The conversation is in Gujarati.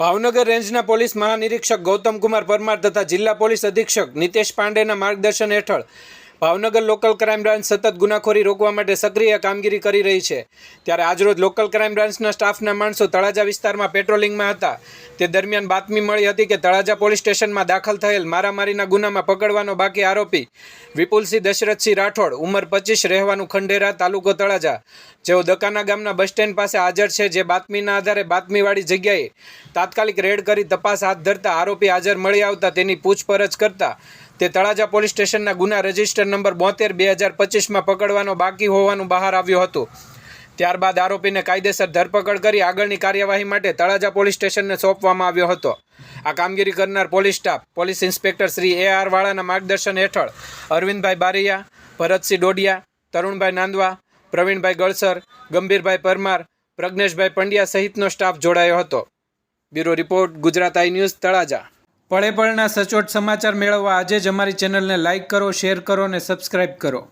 ભાવનગર રેન્જના પોલીસ મહાનિરીક્ષક ગૌતમ કુમાર પરમાર તથા જિલ્લા પોલીસ અધિક્ષક નિતેશ પાંડેના માર્ગદર્શન હેઠળ ભાવનગર લોકલ ક્રાઇમ બ્રાન્ચ સતત ગુનાખોરી રોકવા માટે સક્રિય કામગીરી કરી રહી છે. ત્યારે આજરોજ લોકલ ક્રાઇમ બ્રાન્ચના સ્ટાફના માણસો તળાજા વિસ્તારમાં પેટ્રોલિંગમાં હતા. તે દરમિયાન બાતમી મળી હતી કે તળાજા પોલીસ સ્ટેશનમાં દાખલ થયેલ મારામારીના ગુનામાં પકડવાનો બાકી આરોપી વિપુલસિંહ દશરથસિંહ રાઠોડ, ઉંમર પચીસ, રહેવાનું ખંડેરા તાલુકો તળાજા. જેઓ દકાના ગામના બસ સ્ટેન્ડ પાસે હાજર છે, જે બાતમીના આધારે બાતમીવાળી જગ્યાએ તાત્કાલિક રેડ કરી તપાસ હાથ ધરતા આરોપી હાજર મળી આવતા તેની પૂછપરછ કરતા તે તળાજા પોલીસ સ્ટેશનના ગુના રજિસ્ટર નંબર બોતેર બે હજાર પચીસમાં પકડવાનો બાકી હોવાનું બહાર આવ્યું હતું. ત્યારબાદ આરોપીને કાયદેસર ધરપકડ કરી આગળની કાર્યવાહી માટે તળાજા પોલીસ સ્ટેશનને સોંપવામાં આવ્યો હતો. આ કામગીરી કરનાર police staff, police inspector Shri A R વાળાના માર્ગદર્શન હેઠળ અરવિંદભાઈ બારૈયા, ભરતસિંહ ડોડિયા, તરુણભાઈ નાંદવા, પ્રવીણભાઈ ગળસર, ગંભીરભાઈ પરમાર, પ્રજ્ઞેશભાઈ પંડ્યા સહિતનો સ્ટાફ જોડાયો હતો. Bureau report Gujarat I news, Talaja. પળે પળના સચોટ સમાચાર મેળવવા આજે જ અમારી ચેનલને લાઇક કરો, શેર કરો અને સબસ્ક્રાઇબ કરો.